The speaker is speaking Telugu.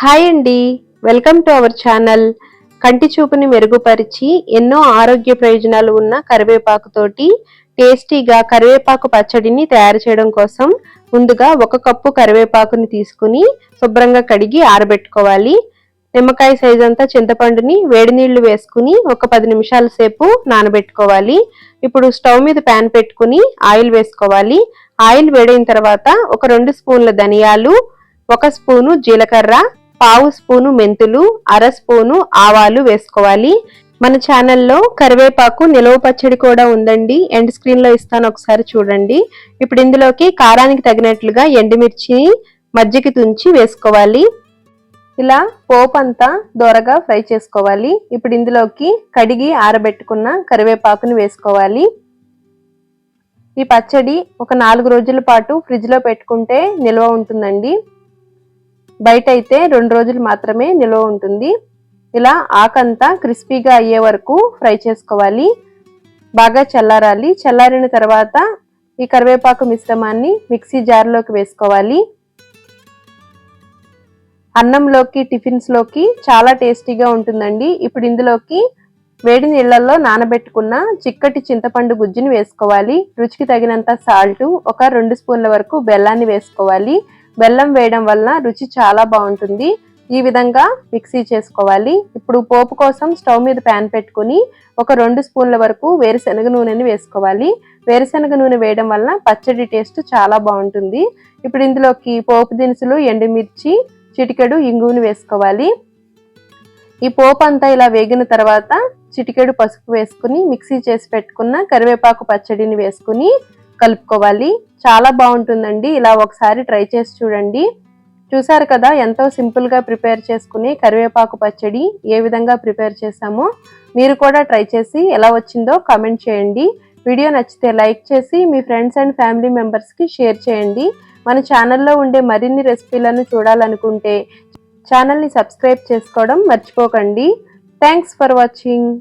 హాయ్ అండి. Welcome to our channel. కంటి చూపుని మెరుగుపరిచి ఎన్నో ఆరోగ్య ప్రయోజనాలు ఉన్న కరివేపాకు తోటి టేస్టీగా కరివేపాకు పచ్చడిని తయారు చేయడం కోసం ముందుగా ఒక కప్పు కరివేపాకుని తీసుకుని శుభ్రంగా కడిగి ఆరబెట్టుకోవాలి. నిమ్మకాయ సైజ్ అంతా చింతపండుని వేడి నీళ్ళు వేసుకుని ఒక పది నిమిషాల సేపు నానబెట్టుకోవాలి. ఇప్పుడు స్టవ్ మీద ప్యాన్ పెట్టుకుని ఆయిల్ వేసుకోవాలి. ఆయిల్ వేడైన తర్వాత ఒక రెండు స్పూన్ల ధనియాలు ఒక స్పూను జీలకర్ర పావు స్పూను మెంతులు అర స్పూను ఆవాలు వేసుకోవాలి. మన ఛానల్లో కరివేపాకు నిలవ పచ్చడి కూడా ఉందండి. ఎండ్ స్క్రీన్లో ఇస్తాను ఒకసారి చూడండి. ఇప్పుడు ఇందులోకి కారానికి తగినట్లుగా ఎండుమిర్చిని మజ్జికి తుంచి వేసుకోవాలి. ఇలా పోపు అంతా దోరగా ఫ్రై చేసుకోవాలి. ఇప్పుడు ఇందులోకి కడిగి ఆరబెట్టుకున్న కరివేపాకుని వేసుకోవాలి. ఈ పచ్చడి ఒక నాలుగు రోజుల పాటు ఫ్రిడ్జ్లో పెట్టుకుంటే నిల్వ ఉంటుందండి. బయట అయితే రెండు రోజులు మాత్రమే నిల్వ ఉంటుంది. ఇలా ఆకంతా క్రిస్పీగా అయ్యే వరకు ఫ్రై చేసుకోవాలి. బాగా చల్లారాలి. చల్లారిన తర్వాత ఈ కరివేపాకు మిశ్రమాన్ని మిక్సీ జార్లోకి వేసుకోవాలి. అన్నంలోకి టిఫిన్స్లోకి చాలా టేస్టీగా ఉంటుందండి. ఇప్పుడు ఇందులోకి వేడి నీళ్ళల్లో నానబెట్టుకున్న చిక్కటి చింతపండు గుజ్జుని వేసుకోవాలి. రుచికి తగినంత సాల్ట్ ఒక రెండు స్పూన్ల వరకు బెల్లాన్ని వేసుకోవాలి. బెల్లం వేయడం వల్ల రుచి చాలా బాగుంటుంది. ఈ విధంగా మిక్సీ చేసుకోవాలి. ఇప్పుడు పోపు కోసం స్టవ్ మీద ప్యాన్ పెట్టుకుని ఒక రెండు స్పూన్ల వరకు వేరుశనగ నూనెని వేసుకోవాలి. వేరుశనగ నూనె వేయడం వల్ల పచ్చడి టేస్ట్ చాలా బాగుంటుంది. ఇప్పుడు ఇందులోకి పోపు దినుసులు ఎండుమిర్చి చిటికెడు ఇంగువని వేసుకోవాలి. ఈ పోపు అంతా ఇలా వేగిన తర్వాత చిటికెడు పసుపు వేసుకుని మిక్సీ చేసి పెట్టుకున్న కరివేపాకు పచ్చడిని వేసుకుని కలుపుకోవాలి. చాలా బాగుంటుందండి. ఇలా ఒకసారి ట్రై చేసి చూడండి. చూసారు కదా ఎంతో సింపుల్గా ప్రిపేర్ చేసుకుని కరివేపాకు పచ్చడి ఏ విధంగా ప్రిపేర్ చేసామో మీరు కూడా ట్రై చేసి ఎలా వచ్చిందో కామెంట్ చేయండి. వీడియో నచ్చితే లైక్ చేసి మీ ఫ్రెండ్స్ అండ్ ఫ్యామిలీ మెంబర్స్కి షేర్ చేయండి. మన ఛానల్లో ఉండే మరిన్ని రెసిపీలను చూడాలనుకుంటే ఛానల్ని సబ్స్క్రైబ్ చేసుకోవడం మర్చిపోకండి. Thanks for watching.